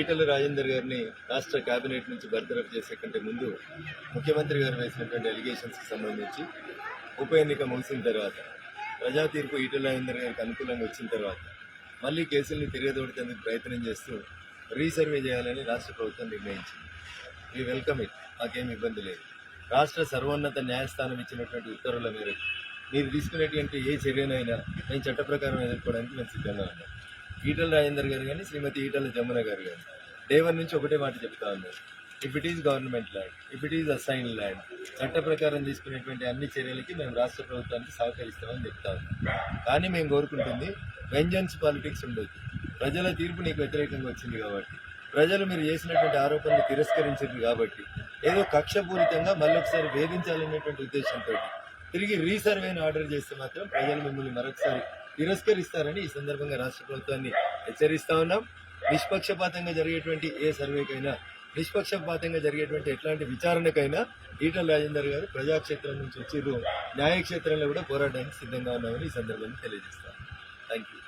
ఈటల రాజేందర్ గారిని రాష్ట్ర కేబినెట్ నుంచి బర్తరఫ్ చేసే కంటే ముందు ముఖ్యమంత్రి గారు వేసినటువంటి ఎలిగేషన్స్కి సంబంధించి ఉప ఎన్నిక ముగిసిన తర్వాత ప్రజా తీర్పు ఈటల రాజేందర్ గారికి అనుకూలంగా వచ్చిన తర్వాత మళ్ళీ కేసుల్ని తిరగదోడేందుకు ప్రయత్నం చేస్తూ రీసర్వే చేయాలని రాష్ట్ర ప్రభుత్వం నిర్ణయించింది. వీ వెల్కమ్ ఇట్ మాకేం ఇబ్బంది లేదు. రాష్ట్ర సర్వోన్నత న్యాయస్థానం ఇచ్చినటువంటి ఉత్తర్వుల మేరకు మీరు తీసుకునేటువంటి ఏ చర్యనైనా మేము చట్ట ప్రకారం ఎదుర్కోవడానికి మేము సిద్ధంగా ఉన్నాం. ఈటల రాజేందర్ గారు కానీ శ్రీమతి ఈటల జమున గారు కానీ డే వన్ నుంచి ఒకటే మాట చెప్తా ఉన్నారు. If it is government land if it is assign land చట్ట ప్రకారం తీసుకునేటువంటి అన్ని చర్యలకి మేము రాష్ట్ర ప్రభుత్వానికి సహకరిస్తామని చెప్తా ఉన్నాం. కానీ మేము కోరుకుంటుంది వెంజన్స్ పాలిటిక్స్ ఉండొద్దు. ప్రజల తీర్పు నీకు వ్యతిరేకంగా వచ్చింది కాబట్టి ప్రజలు మీరు చేసినటువంటి ఆరోపణలు తిరస్కరించారు కాబట్టి ఏదో కక్షపూరితంగా మళ్ళొకసారి వేధించాలనేటువంటి ఉద్దేశంతో తిరిగి రీసర్వేని ఆర్డర్ చేస్తే మాత్రం ప్రజలు మిమ్మల్ని మరొకసారి తిరస్కరిస్తారని ఈ సందర్భంగా రాష్ట్ర ప్రభుత్వాన్ని హెచ్చరిస్తా ఉన్నాం. నిష్పక్షపాతంగా జరిగేటువంటి ఏ సర్వేకైనా నిష్పక్షపాతంగా జరిగేటువంటి ఎట్లాంటి విచారణకైనా ఈటల రాజేందర్ గారు ప్రజాక్షేత్రం నుంచి వచ్చిర్రు. న్యాయక్షేత్రంలో కూడా పోరాటానికి సిద్ధంగా ఉన్నామని ఈ సందర్భంగా తెలియజేస్తాను థ్యాంక్ యూ